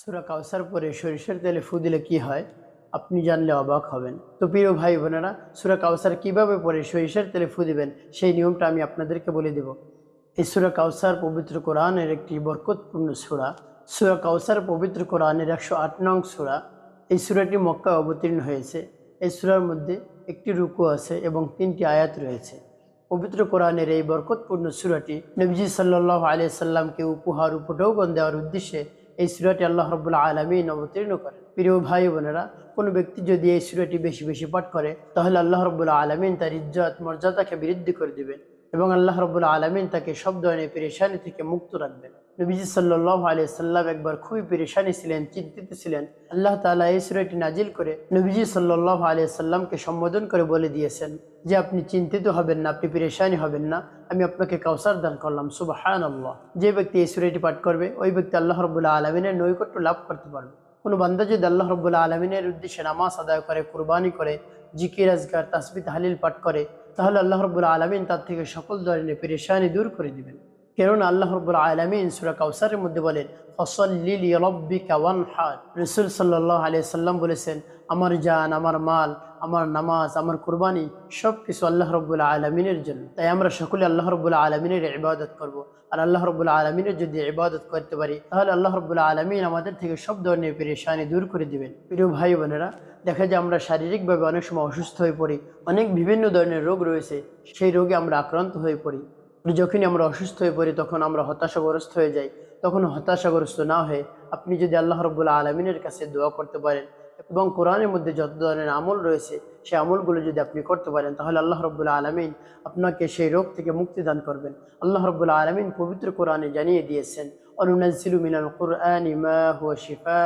সুরা কাউসার পরে সরিষার তেলে ফু দিলে কি হয়? আপনি জানলে অবাক হবেন। তো প্রিয় ভাই বোনেরা, সুরা কাউসার কীভাবে পরে সরিষার তেলে ফু দিবেন, সেই নিয়মটা আমি আপনাদেরকে বলে দেব। এই সুরা কাউসার পবিত্র কোরআনের একটি বরকতপূর্ণ সুরা। সুরা কাউসার পবিত্র কোরআনের একশো আট নং সুরা। এই সুরাটি মক্কা অবতীর্ণ হয়েছে। এই সুরার মধ্যে একটি রুকু আছে এবং তিনটি আয়াত রয়েছে। পবিত্র কোরআনের এই বরকতপূর্ণ সুরাটি নবীজি সাল্লাহ আলিয়া সাল্লামকে উপহার, উপঢৌকন দেওয়ার উদ্দেশ্যে এই সুরাটি আল্লাহ রবুল্লা আলমিন অবতীর্ণ করে প্রিয় ভাই বোনেরা, কোনো ব্যক্তি যদি এই সুরাটি বেশি বেশি পাঠ করে, তাহলে আল্লাহ রবুল্লা আলমিন তার ইজ্জত, মর্যাদাকে বৃদ্ধি করে দিবেন। এবং আল্লাহ রবুল্লা আলমিন তাকে সব ধরনের পেরেশানি থেকে মুক্ত রাখবেন। নবীজি সাল্লাহ আলিয়া সাল্লাম একবার খুবই পেরেশানি ছিলেন, চিন্তিত ছিলেন। আল্লাহ তালা এই সুরাটি নাজিল করে নবীজি সাল্লাহ আলিয়া সাল্লামকে সম্বোধন করে বলে দিয়েছেন যে, আপনি চিন্তিত হবেন না, আপনি পেরেশানি হবেন না, আমি আপনাকে কাউসার দান করলাম। সুবাহান আল্লাহ যে ব্যক্তি এই সুরাটি পাঠ করবে, ওই ব্যক্তি আল্লাহ রবুল্লাহ আলমিনের নৈকট্য লাভ করতে পারবে। কোনো বান্দা যদি আল্লাহ রবুল্লাহ আলমিনের উদ্দেশ্যে নামাজ আদায় করে, কুরবানি করে, জিকির আজগার তাসবিদ হালিল পাঠ করে তাহলে আল্লাহ রবুল্লা আলমিন তার থেকে সকল ধরনের পেরেশানি দূর করে দিবেন। কেননা আল্লাহ রবুল্লাহ আলমিন সুরা কাউসারের মধ্যে বলেন ফসল্লিল রব্বিকা ওয়ান হার রসুল সাল্লাহ আলিয়া সাল্লাম বলেছেন, আমার জান, আমার মাল, আমার নামাজ, আমার কুরবানি সব কিছু আল্লাহ রব্বুল্লা আলমিনের জন্য। তাই আমরা সকলে আল্লাহ রব্বুল্লা আলমিনের ইবাদত করব। আর আল্লাহ রব্বুল্লা আলমিনের যদি ইবাদত করতে পারি, তাহলে আল্লাহ রব্বুল্লা আলমিন আমাদের থেকে সব ধরনের পেরেশানি দূর করে দিবেন। প্রিয় ভাই বোনেরা, দেখা যায় আমরা শারীরিকভাবে অনেক সময় অসুস্থ হয়ে পড়ি, অনেক বিভিন্ন ধরনের রোগ রয়েছে, সেই রোগে আমরা আক্রান্ত হয়ে পড়ি। যখনই আমরা অসুস্থ হয়ে পড়ি, তখন আমরা হতাশাগ্রস্ত হয়ে যাই। তখন হতাশাগ্রস্ত না হয়ে আপনি যদি আল্লাহ রব্বুল্লা আলমিনের কাছে দোয়া করতে পারেন এবং কোরআনের মধ্যে যত ধরনের আমল রয়েছে, সেই আমলগুলো যদি আপনি করতে পারেন, তাহলে আল্লাহ রব্বুল্লা আলমিন আপনাকে সেই রোগ থেকে মুক্তি দান করবেন। আল্লাহ রব্বুল্লা আলমিন পবিত্র কোরআনে জানিয়ে দিয়েছেন অনুনাজিলু মিনাল কোরআন ইমা হুয়া শিফা।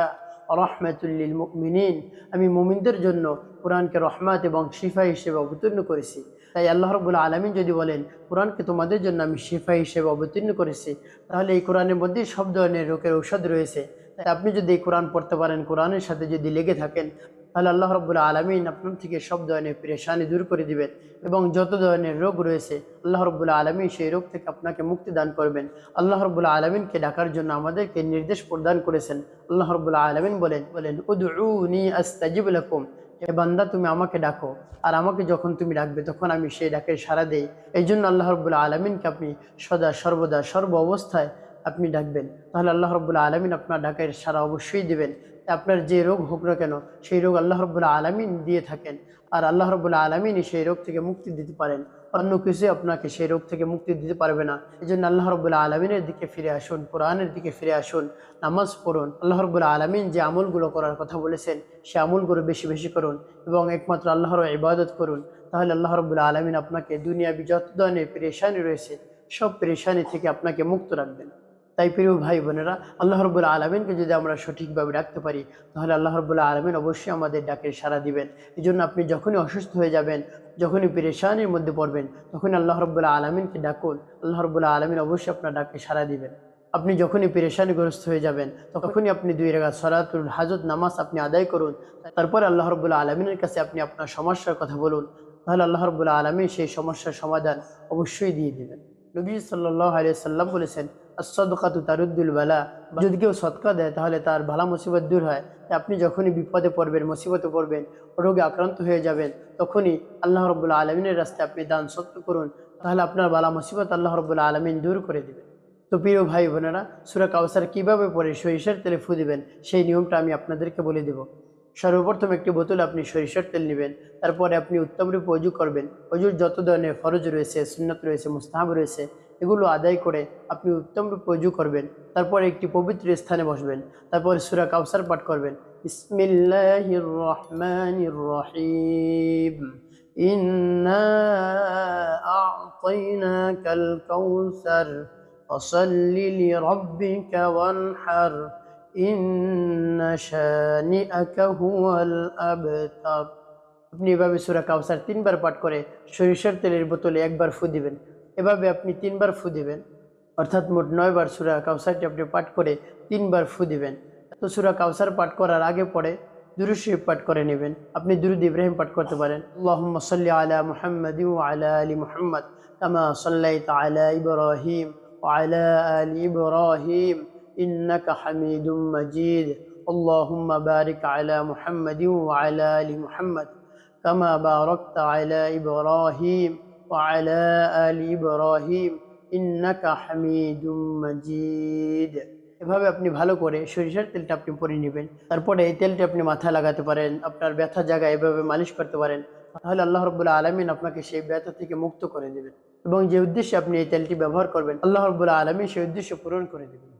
রহমাতুল্লিল মিনীন আমি মুমিনদের জন্য কোরআনকে রহমাত এবং শিফা হিসেবে অবতীর্ণ করেছি। তাই আল্লাহ রবুল্লা আলমিন যদি বলেন, কোরআনকে তোমাদের জন্য আমি শিফা হিসেবে অবতীর্ণ করেছি তাহলে এই কোরআনের মধ্যেই সব ধরনের রোগের ঔষধ রয়েছে। তাই আপনি যদি এই কোরআন পড়তে পারেন, কোরআনের সাথে যদি লেগে থাকেন তাহলে আল্লাহ রব্বুল্লা আলমিন আপনার থেকে সব ধরনের পেরেশানি দূর করে দিবেন এবং যত ধরনের রোগ রয়েছে, আল্লাহ রব্বুল্লা আলমিন সেই রোগ থেকে আপনাকে মুক্তি দান করবেন। আল্লাহ রব্বুল্লা আলমিনকে ডাকার জন্য আমাদেরকে নির্দেশ প্রদান করেছেন। আল্লাহ রব্বুল্লা আলমিন বলেন বলেন, উদউনি আস্তাজিব লাকুম। হে বান্দা, তুমি আমাকে ডাকো। আর আমাকে যখন তুমি ডাকবে, তখন আমি সেই ডাকের সাড়া দেই। এই জন্য আল্লাহ রব্বুল্লা আলমিনকে আপনি সদা সর্বদা সর্ব অবস্থায় আপনি ডাকবেন। তাহলে আল্লাহ রব্বুল্লা আলমিন আপনার ডাকের সারা অবশ্যই দেবেন। আপনার যে রোগ হোক না কেন, সেই রোগ আল্লাহ রব্বুল্লা আলমিন দিয়ে থাকেন। আর আল্লাহ রব্বুল্লা আলমিনই সেই রোগ থেকে মুক্তি দিতে পারেন। অন্য কিছুই আপনাকে সেই রোগ থেকে মুক্তি দিতে পারবে না। এই জন্য আল্লাহ রব্বুল্লা আলমিনের দিকে ফিরে আসুন, কোরআনের দিকে ফিরে আসুন, নামাজ পড়ুন। আল্লাহ রব্বুল্লা আলমিন যে আমলগুলো করার কথা বলেছেন, সে আমলগুলো বেশি বেশি করুন এবং একমাত্র আল্লাহর ইবাদত করুন। তাহলে আল্লাহ রব্বুল্লা আলমিন আপনাকে দুনিয়াবি যত ধরনের পেরেশানি রয়েছে, সব পেরেশানি থেকে আপনাকে মুক্ত রাখবেন। তাই প্রিয় ভাই বোনেরা, আল্লাহ রবুল্লা আলমিনকে যদি আমরা সঠিকভাবে ডাকতে পারি, তাহলে আল্লাহ রবুল্লা আলমিন অবশ্যই আমাদের ডাকের সাড়া দিবেন। এই জন্য আপনি যখনই অসুস্থ হয়ে যাবেন, যখনই পেরেশানির মধ্যে পড়বেন, তখনই আল্লাহ রবুল্লা আলমিনকে ডাকুন। আল্লাহ রবুল্লা আলমিন অবশ্যই আপনার ডাকে সাড়া দিবেন। আপনি যখনই পেরেশানিগ্রস্ত হয়ে যাবেন, তখনই আপনি দুই রেখা সরাতুল হাজত নামাজ আপনি আদায় করুন। তারপর আল্লাহ রবুল্লা আলমিনের কাছে আপনি আপনার সমস্যার কথা বলুন। তাহলে আল্লাহ রবুল্লা আলমিন সেই সমস্যার সমাধান অবশ্যই দিয়ে দেবেন। নবী সাল্লাহ সাল্লাম বলেছেন সদকাতু তারুদ্দুল বালা। যদি কেউ সৎকা দেয়, তাহলে তার ভালা মুসিবত দূর হয়। আপনি যখনই বিপদে পড়বেন, মুসিবতে পড়বেন, রোগে আক্রান্ত হয়ে যাবেন, তখনই আল্লাহ রবুল্লা আলমিনের রাস্তায় আপনি দান সত্য করুন। তাহলে আপনার বালা মুসিবত আল্লাহ রবুল্লা আলমিন দূর করে দেবেন। তো প্রিয় ভাই বোনেরা, সুরা কাউসার কীভাবে পরে সরিষার তেলে ফু দিবেন, সেই নিয়মটা আমি আপনাদেরকে বলে দেব। সর্বপ্রথম একটি বোতলে আপনি সরিষার তেল নেবেন, তারপরে আপনি উত্তম রূপে অজু করবেন। অজুর যত ধরনের ফরজ রয়েছে, সুন্নত রয়েছে, মুস্তাহাব রয়েছে, এগুলো আদায় করে আপনি উত্তম রূপে অজু করবেন, তারপরে একটি পবিত্র স্থানে বসবেন, তারপরে সুরা কাউসার পাঠ করবেন। ইসমিল্লাহির রহমানির রহিম। ওয়ানহার। আপনি এভাবে সুরা কাউসার তিনবার পাঠ করে সরিষার তেলের বোতলে একবার ফু দিবেন। এভাবে আপনি তিনবার ফু দিবেন। অর্থাৎ মোট নয়বার সুরা কাউসারটি আপনি পাঠ করে তিনবার ফু দিবেন। তো সুরা কাউসার পাঠ করার আগে পরে দুরুদ পাঠ করে নেবেন। আপনি দুরুদ ইব্রাহিম পাঠ করতে পারেন। আল্লাহুম্মা সাল্লি আলা মুহাম্মাদ ওয়া আলা আলি মুহাম্মদ। কামা সাল্লাইতা আলা ইব্রাহিম ওয়া আলা আলি ইব্রাহিম। إنك حميد مجيد اللهم بارك على محمد وعلى آل محمد كما باركت على إبراهيم وعلى آل إبراهيم إنك حميد مجيد এভাবে আপনি ভালো করে সরিষার তেলটা আপনি পরে নেবেন তারপরে এই তেলটা আপনি মাথায় লাগাতে পারেন আপনার ব্যথা জায়গায় এভাবে মালিশ করতে পারেন তাহলে আল্লাহ রব্বুল্লাহ আলমিন আপনাকে সেই ব্যথা থেকে মুক্ত করে দেবেন এবং যে উদ্দেশ্যে আপনি এই তেলটি ব্যবহার করবেন আল্লাহ রব্বুল্লাহ আলমিন সেই উদ্দেশ্য পূরণ করে দেবেন